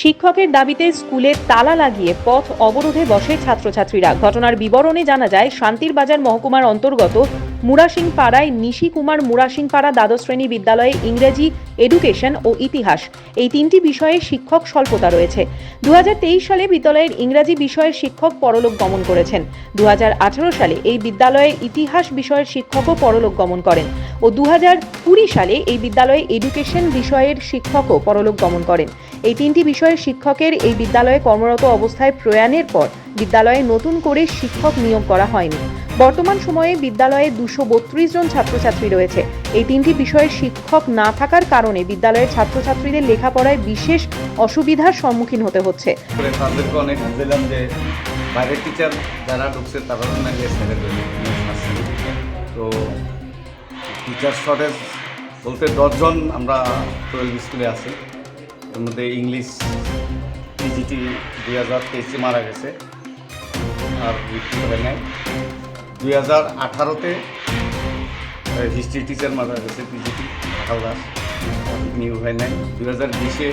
শিক্ষকের দাবিতে স্কুলে তালা লাগিয়ে পথ অবরোধে বসে ছাত্রছাত্রীরা। ঘটনার বিবরণে জানা যায়, শান্তির বাজার মহকুমার অন্তর্গত মুরাসিং পাড়ায় নিশি কুমার মুরাসিং পাড়া দ্বাদশ শ্রেণি বিদ্যালয়ে ইংরেজি এডুকেশন ও ইতিহাস এই তিনটি বিষয়ে শিক্ষক স্বল্পতা রয়েছে। দু হাজার তেইশ সালে বিদ্যালয়ের ইংরাজি বিষয়ের শিক্ষক পরলোক গমন করেছেন। দু হাজার আঠারো সালে এই বিদ্যালয়ের ইতিহাস বিষয়ের শিক্ষকও পরলোক গমন করেন। ও দুহাজার কুড়ি সালে এই বিদ্যালয়ে এডুকেশন বিষয়ের শিক্ষকও পরলোক গমন করেন। এই তিনটি বিষয়ের শিক্ষকের এই বিদ্যালয়ে কর্মরত অবস্থায় প্রয়াণের পর বিদ্যালয়ে নতুন করে শিক্ষক নিয়োগ করা হয়নি। বর্তমান সময়ে বিদ্যালয়ে দুশো বত্রিশ জন ছাত্রছাত্রী রয়েছে। এই তিনটি বিষয়ের শিক্ষক না থাকার কারণে বিদ্যালয়ের ছাত্রছাত্রীদের লেখাপড়ায় বিশেষ অসুবিধার সম্মুখীন হতে হচ্ছে। তাদেরকে অনেক যে বাইরের টিচার যারা ঢুকছে নাকি তো টিচার শর্টেজ বলতে দশজন আমরা টুয়েলভ স্কুলে আছি। এর মধ্যে ইংলিশ পিজিটি দুই হাজার তেইশে মারা গেছে। আর মৃত্যু হয় নাই। দুই হাজার আঠারোতে হিস্ট্রি টিচার মারা গেছে পিজিটি আঠারো দাস নিউ হয় নাই। দুই হাজার বিশে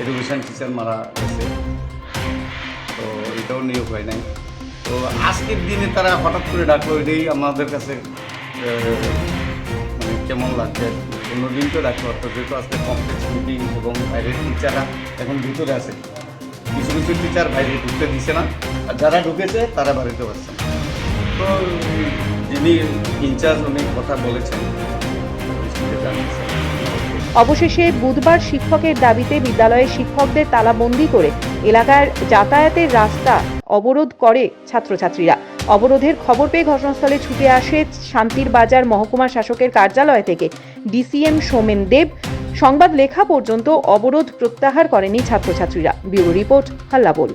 এডুকেশন টিচার মারা গেছে। তো এটাও নিয়োগ হয় নাই। তো আজকের দিনে তারা হঠাৎ করে ডাকলো, এটাই আমাদের কাছে কেমন লাগছে, অন্যদিন তো ডাকতে পারতো যেহেতু আজকে কমপ্লেক্স মিটিং এবং বাইরের টিচাররা এখন ভিতরে আছে। কিছু কিছু টিচার বাইরে ঢুকতে দিছে না, আর যারা ঢুকেছে, তারা বাড়িতে পারছে তো যিনি ইনচার্জ উনি কথা বলেছেন। অবশেষে বুধবার শিক্ষকের দাবিতে বিদ্যালয়ে শিক্ষকদের তালাবন্দি করে এলাকার যাতায়াতের রাস্তা অবরোধ করে ছাত্রছাত্রীরা। অবরোধের খবর পেয়ে ঘটনাস্থলে ছুটে আসে শান্তির বাজার মহকুমা শাসকের কার্যালয় থেকে। ডিসিএম সোমেন দেব, সংবাদ লেখা পর্যন্ত অবরোধ প্রত্যাহার করেনি ছাত্রছাত্রীরা। ব্যুরো রিপোর্ট হাল্লা বল